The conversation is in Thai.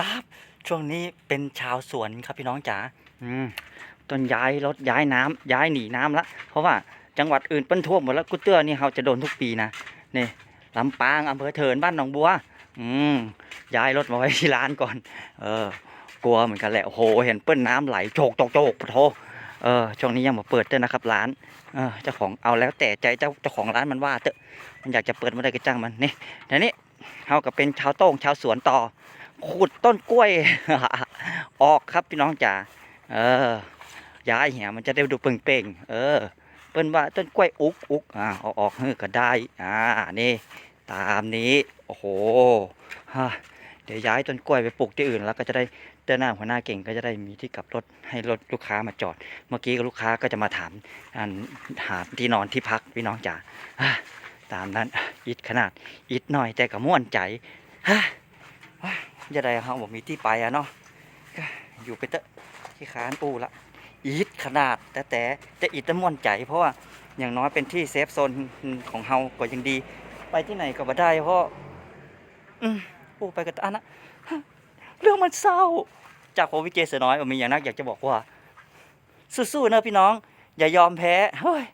ตาบช่วงนี้เป็นชาวสวนครับพี่น้องจ๋าอืมต้นย้ายรถย้ายน้ำย้ายหนีน้ำละเพราะว่าจังหวัดอื่นเปิ้นท่วมหมดแล้วกุเตื้อนี่เขาจะโดนทุกปีนะนี่ลำปางอำเภอเถินบ้านหนองบัว อืมย้ายรถมาไว้ที่ร้านก่อน เออ กลัวเหมือนกันแหละโอ้โหเห็นเปิ้นน้ำไหลโจกโจกโจกปะโทเออช่วงนี้ยังมาเปิดด้ยนะครับร้านเออเจ้าของเอาแล้วแต่ใจเจ้าเจ้าของร้านมันว่าเถอะมันอยากจะเปิดมาได้ก็จ้างมันนี่เดี๋ยวนี้เขาก็เป็นชาวโต้งชาวสวนต่อ ขุดต้นกล้วย ออกครับพี่น้องจ๋าเออย้ายเหี่ยมันจะได้ดูเป่งๆเออเปิ้นว่าต้นกล้วยอุกอุกอ่าเอาออกเฮ้ก็ได้อ่านี่ ตามนี้โอ้โหฮะเดี๋ยวย้ายต้นกล้วยไปปลูกที่อื่นแล้วก็จะได้เดินหน้าหัวหน้าเก่งก็จะได้มีที่กลับรถให้รถลูกค้ามาจอด เมื่อกี้ลูกค้าก็จะมาถามอันหาที่นอนที่พักพี่น้องจ๋าตามนั้นอิดขนาดอิดหน่อยแต่ก็ม่วนใจฮะ จะได้เขาบอกมีที่ไปอะเนาะก็อยู่ไปเตะที่ค้านปูละอิดขนาดแต่แต่แต่อิดจะม่วนใจเพราะว่าอย่างน้อยเป็นที่เซฟโซนของเฮาก็ยังดี ไปที่ไหนก็บ่ได้เพราะอืมปูไปกับตานะฮะเรื่องมันเศร้า จากผมวิเกเสน้อยมมีอย่างนักอยากจะบอกว่า สู้ๆนะพี่น้อง อย่ายอมแพ้เฮ้ย